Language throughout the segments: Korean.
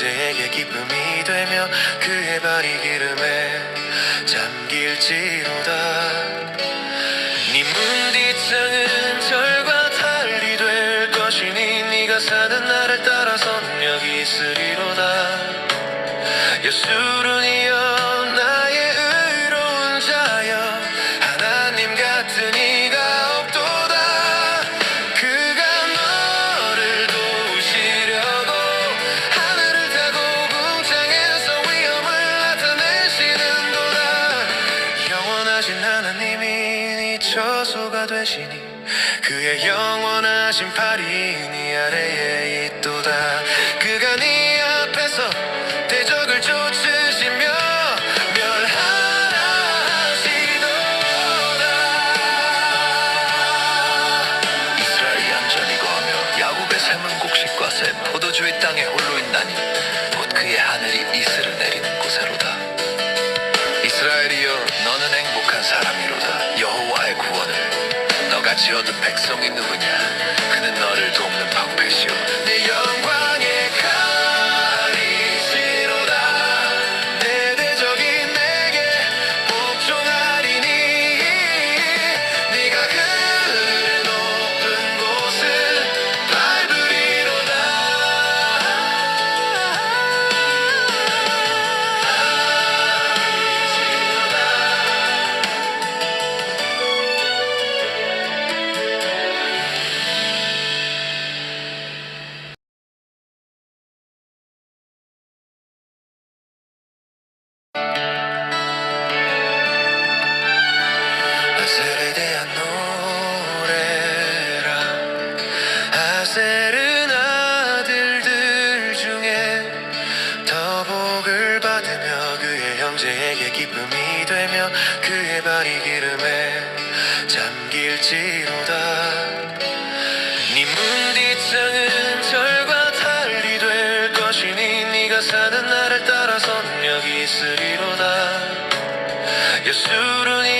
형제에게 기쁨이 되며 그의 발이 기름에 잠길지로다. 네 문뒷장은 절과 달리 될 것이니 네가 사는 날을 따라서는 여기 있으리로다. 예수 되시니 그의 영원하신 팔이 네 아래에 있도다. 그가 네 앞에서 얻은 백성이 누구냐 형제에게 기쁨이 되며 그의 발이 기름에 잠길지로다. 네 문뒷장은 절과 달리 될 것이니 네가 사는 날을 따라서는 여기 있으리로다. 예수는 이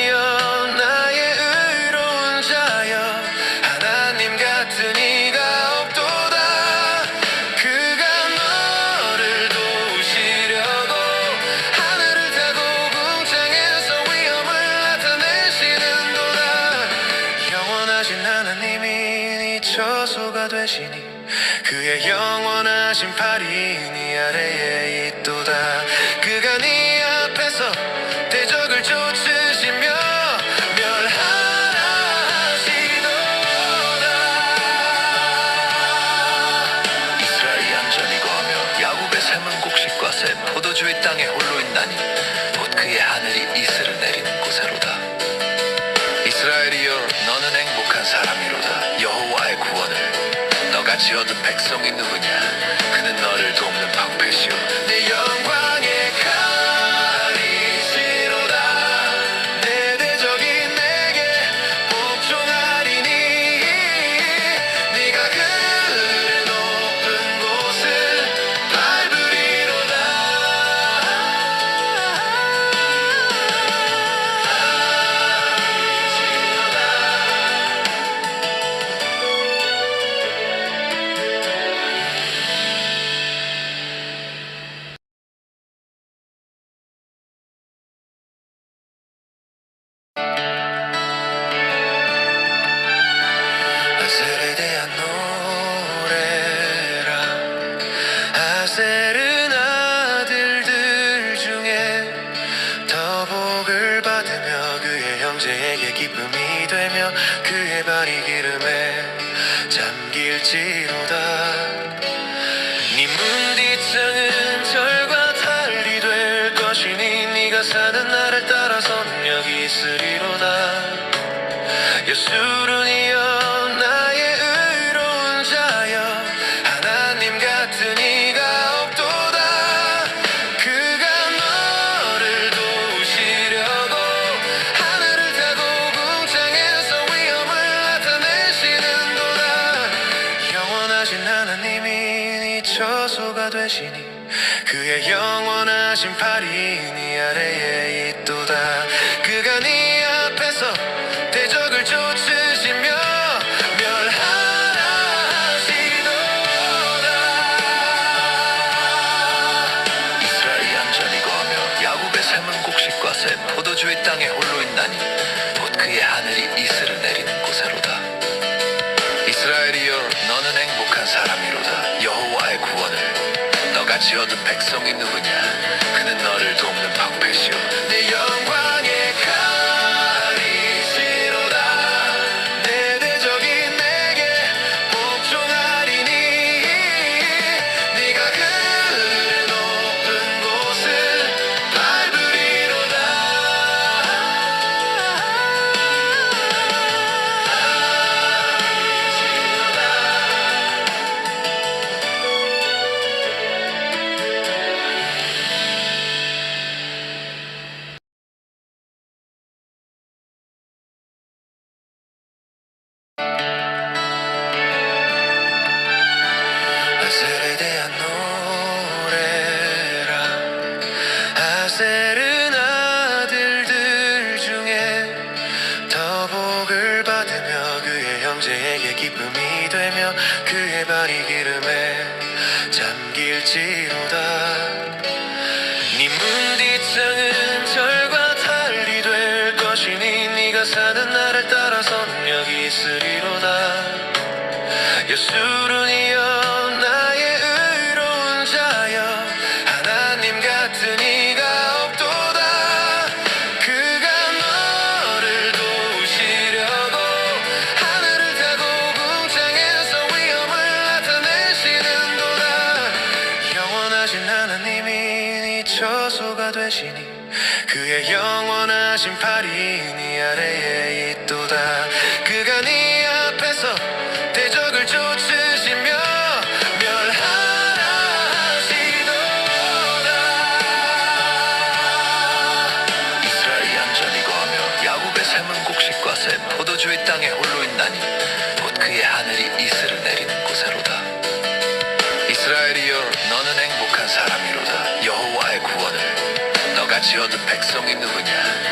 되시니 그의 영원하신 팔이 네 아래에 있도다. 그가 네 앞에서 대적을 쫓으시며 멸하라 하시도다. 이스라엘이 얌전히 거하며 야곱의 샘은 곡식과 새 포도주의 땅에 홀로 얻은 백성이 누구냐? 그는 너를 돕 그의 형제에게 기쁨이 되며 그의 발이 기름에 잠길지로다. 네 문뒷장은 절과 달리 될 것이니 네가 사는 날을 따라서는 여기 있으리로다. 예수는 되시니 그의 영원하신 팔이 네 아래에 있도다. 그가 네 앞에서 대적을 쫓으시며 거하며 야곱의 샘은 곡식과 새 포도주의 땅에 홀로 있나니 지어둔 백성이 누구냐? 내게 기쁨이 되며 그의 발이 기름에 잠길지로다. 네 문뒷장은 절과 달리 될 것이니 네가 사는 나를 따라서 능력이 있으리로다. 예수로 하시니 그의 영원하신 팔이 네 아래에 있도다. 그가 네 앞에서 대적을 쫓으 You're the 백성이 누구냐